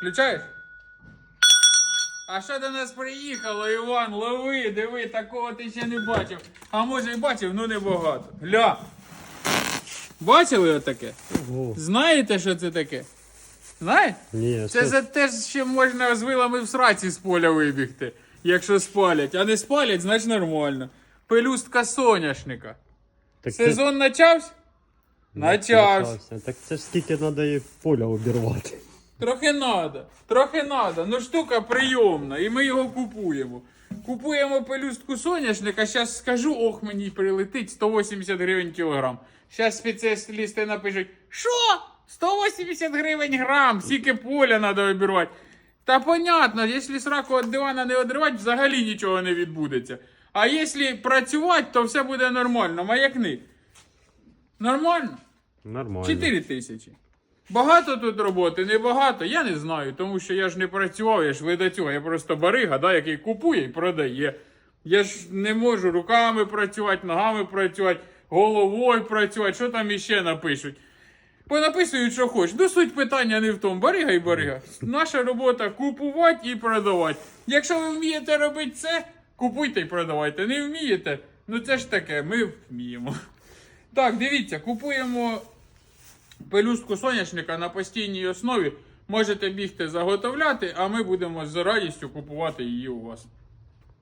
Включаєш? А що до нас приїхало, Іван? Лови, диви, такого ти ще не бачив. А може і бачив, ну не багато. Гля. Бачили отаке? Ого. Знаєте, що це таке? Знаєте? Ні, Це що- за те, що можна з вилами в сраці з поля вибігти, якщо спалять. А не спалять, значить нормально. Пелюстка соняшника. так це- Сезон начався? Начався. Начався. Так це ж скільки треба і поля обірвати. Трохи надо, трохи надо. Ну штука прийомна, і ми його купуємо. Купуємо пелюстку соняшника, зараз скажу, ох, мені прилетить 180 гривень кілограм. Зараз спеціалісти напишуть, що? 180 гривень грам, скільки поля треба обірвати. Та понятно, якщо сраку від дивана не одривати, взагалі нічого не відбудеться. А якщо працювати, то все буде нормально. Маякни. Нормально? Нормально. 4 тисячі. Багато тут роботи, небагато, я не знаю, тому що я ж не працював, я ж ви. Я просто барига, да, який купує і продає. Я ж не можу руками працювати, ногами працювати, головою працювати, що там іще напишуть. Понаписують, що хочеш. Ну, суть питання не в тому. Барига і барига. Наша робота купувати і продавати. Якщо ви вмієте робити це, купуйте і продавайте. Не вмієте, ну це ж таке, ми вміємо. Так, дивіться, купуємо пелюстку соняшника на постійній основі. Можете бігти заготовляти, а ми будемо з радістю купувати її у вас.